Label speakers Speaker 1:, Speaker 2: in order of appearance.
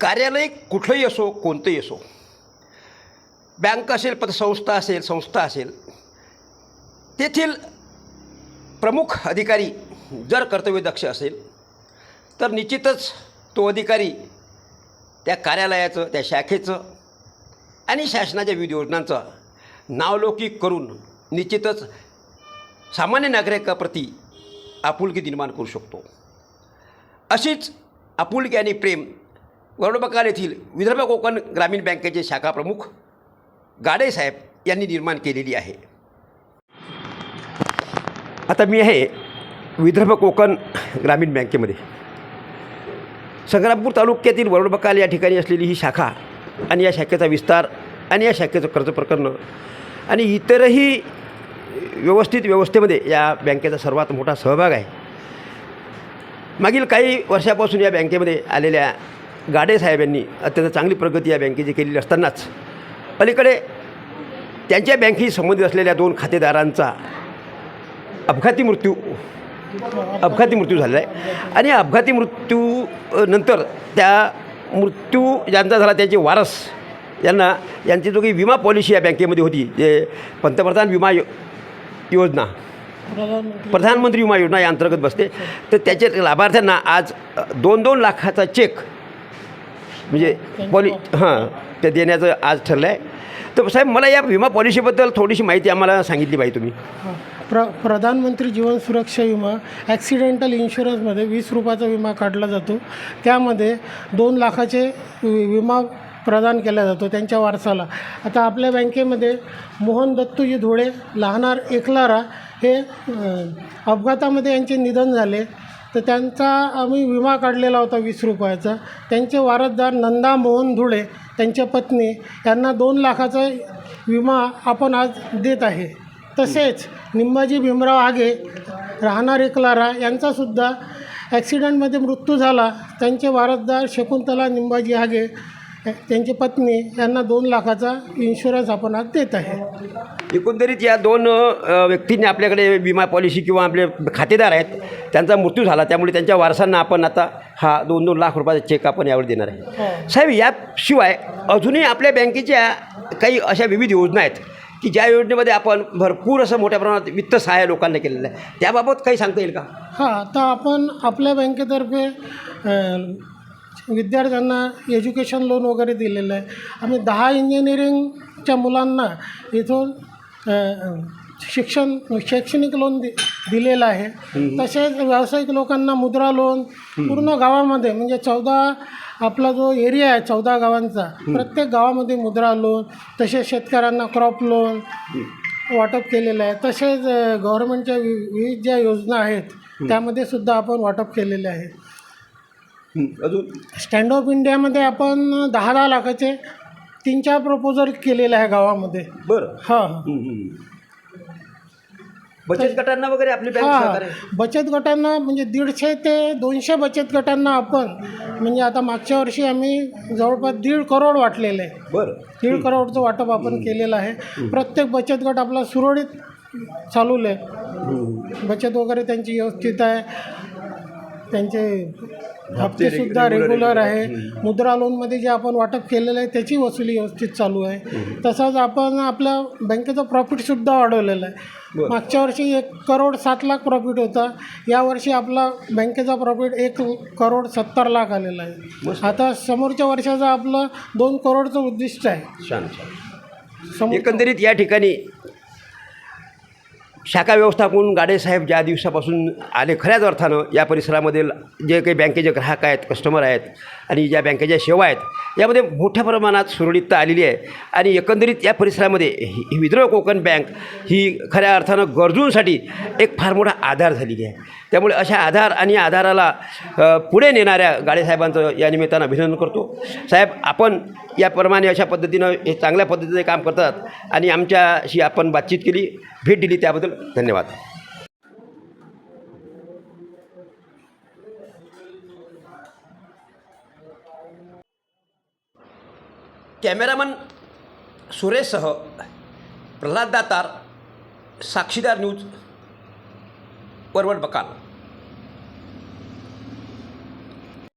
Speaker 1: कार्यालय कुठलंही असो कोणतंही असो बँक असेल पतसंस्था असेल संस्था असेल तेथील प्रमुख अधिकारी जर कर्तव्यदक्ष असेल तर निश्चितच तो अधिकारी त्या कार्यालयाचं त्या शाखेचं आणि शासनाच्या विविध योजनांचं नावलौकिक करून निश्चितच सामान्य नागरिकाप्रती आपुलकी निर्माण करू शकतो. अशीच आपुलकी आणि प्रेम वडबकाल येथील विदर्भ कोकण ग्रामीण बँकेचे शाखा प्रमुख यांनी निर्माण केलेली आहे. आता मी आहे विदर्भ कोकण ग्रामीण बँकेमध्ये. संग्रामपूर तालुक्यातील वरडबकाल या ठिकाणी असलेली ही शाखा आणि या शाखेचा विस्तार आणि या शाखेचं कर्ज प्रकरण आणि इतरही व्यवस्थित व्यवस्थेमध्ये या बँकेचा सर्वात मोठा सहभाग आहे. मागील काही वर्षापासून या बँकेमध्ये आलेल्या गाडे साहेब यांनी अत्यंत चांगली प्रगती या बँकेची केलेली असतानाच अलीकडे त्यांच्या बँकेशी संबंधित असलेल्या दोन खातेदारांचा अपघाती मृत्यू अपघाती मृत्यू झालेला आहे. आणि अपघाती मृत्यू नंतर त्या मृत्यू ज्यांचा झाला त्यांचे वारस यांना यांची जो काही विमा पॉलिसी या बँकेमध्ये होती जे पंतप्रधान विमा यो योजना प्रधानमंत्री विमा योजना या अंतर्गत बसते. तर त्याचे लाभार्थ्यांना आज दोन दोन लाखाचा चेक म्हणजे पॉलि हां ते देण्याचं आज ठरलं आहे तर साहेब मला या विमा पॉलिसीबद्दल थोडीशी माहिती आम्हाला सांगितली पाहिजे तुम्ही.
Speaker 2: प्र प्रधानमंत्री जीवन सुरक्षा विमा ॲक्सिडेंटल इन्शुरन्समध्ये वीस रुपयाचा विमा काढला जातो. त्यामध्ये दोन लाखाचे वि- विमा प्रदान केला जातो त्यांच्या वारसाला. आता आपल्या बँकेमध्ये मोहन दत्तूजी धुळे लहानार एकलारा हे अपघातामध्ये यांचे निधन झाले. तर त्यांचा आम्ही विमा काढलेला होता वीस रुपयाचा. त्यांचे वारसदार नंदा मोहन धुळे त्यांच्या पत्नी यांना दोन लाखाचा विमा आपण आज देत आहे. तसेच निंबाजी भीमराव आगे राहणार एकलारा यांचासुद्धा ॲक्सिडेंटमध्ये मृत्यू झाला. त्यांचे वारसदार शकुंतला निंबाजी आगे त्यांची पत्नी यांना दोन लाखाचा इन्शुरन्स आपण आज देत आहे.
Speaker 1: एकंदरीत या दोन अ, व्यक्तींनी आपल्याकडे विमा पॉलिसी किंवा आपले खातेदार आहेत त्यांचा मृत्यू झाला त्यामुळे त्यांच्या वारसांना आपण आता हा दोन दोन लाख रुपयाचा चेक आपण यावेळी देणार आहे. साहेब याशिवाय अजूनही आपल्या बँकेच्या काही अशा विविध योजना आहेत की ज्या योजनेमध्ये आपण भरपूर असं मोठ्या प्रमाणात वित्त सहाय्य लोकांना केलेलं आहे त्याबाबत काही सांगता येईल का?
Speaker 2: हां आता आपण आपल्या बँकेतर्फे अ, विद्यार्थ्यांना एज्युकेशन लोन वगैरे दिलेलं आहे. आम्ही दहा इंजिनिअरिंगच्या मुलांना इथून शिक्षण शैक्षणिक लोन दि दिलेलं आहे. तसेच व्यावसायिक लोकांना मुद्रा लोन पूर्ण गावामध्ये म्हणजे चौदा आपला जो एरिया आहे चौदा गावांचा प्रत्येक गावामध्ये मुद्रा लोन तसेच शेतकऱ्यांना क्रॉप लोन वाटप केलेलं आहे. तसेच वि विविध ज्या योजना आहेत त्यामध्ये सुद्धा आपण वाटप केलेले आहे.
Speaker 1: अजून?
Speaker 2: स्टँड ऑफ इंडियामध्ये आपण दहा दहा लाखाचे तीन चार प्रपोजल केलेले आहे गावामध्ये.
Speaker 1: बरं.
Speaker 2: हां.
Speaker 1: हं, हं. बचत गटांना वगैरे आपली बँक
Speaker 2: हां.
Speaker 1: सहकार्य?
Speaker 2: बचत गटांना म्हणजे दीडशे ते दोनशे बचत गटांना आपण म्हणजे आता मागच्या वर्षी आम्ही जवळपास दीड करोड वाटलेले. आहे
Speaker 1: बरं.
Speaker 2: दीड करोडचं वाटप आपण केलेलं आहे. प्रत्येक बचत गट आपला सुरळीत चालवलं आहे. बचत वगैरे त्यांची व्यवस्थित आहे. त्यांचे हप्तेसुद्धा रेग्युलर आहे. मुद्रा लोनमध्ये जे आपण वाटप केलेलं आहे त्याची वसुली व्यवस्थित चालू आहे. तसंच आपण आपल्या बँकेचं प्रॉफिटसुद्धा वाढवलेलं आहे. मागच्या वर्षी एक करोड सात लाख प्रॉफिट होता. यावर्षी आपला बँकेचा प्रॉफिट एक करोड सत्तर लाख आलेला आहे. आता समोरच्या वर्षाचं आपलं दोन करोडचं उद्दिष्ट आहे.
Speaker 1: एकंदरीत या ठिकाणी शाखा व्यवस्थापन गाडेसाहेब ज्या दिवसापासून आले खऱ्याच अर्थानं या परिसरामधील जे काही बँकेचे ग्राहक आहेत कस्टमर आहेत आणि ज्या बँकेच्या सेवा आहेत यामध्ये मोठ्या प्रमाणात सुरळीतता आलेली आहे. आणि एकंदरीत या परिसरामध्ये ही विदर्भ कोकण बँक ही खऱ्या अर्थानं गरजूंसाठी एक फार मोठा आधार झालेली आहे. त्यामुळे अशा आधार आणि आधाराला पुढे नेणाऱ्या गाडेसाहेबांचं या निमित्तानं अभिनंदन करतो. साहेब आपण याप्रमाणे अशा पद्धतीनं हे चांगल्या पद्धतीने काम करतात आणि आमच्याशी आपण बातचीत केली. भेट दिली त्याबद्दल धन्यवाद. कॅमेरामन सुरेशसह प्रल्हाद दातार साक्षीदार न्यूज. वरवड बकाल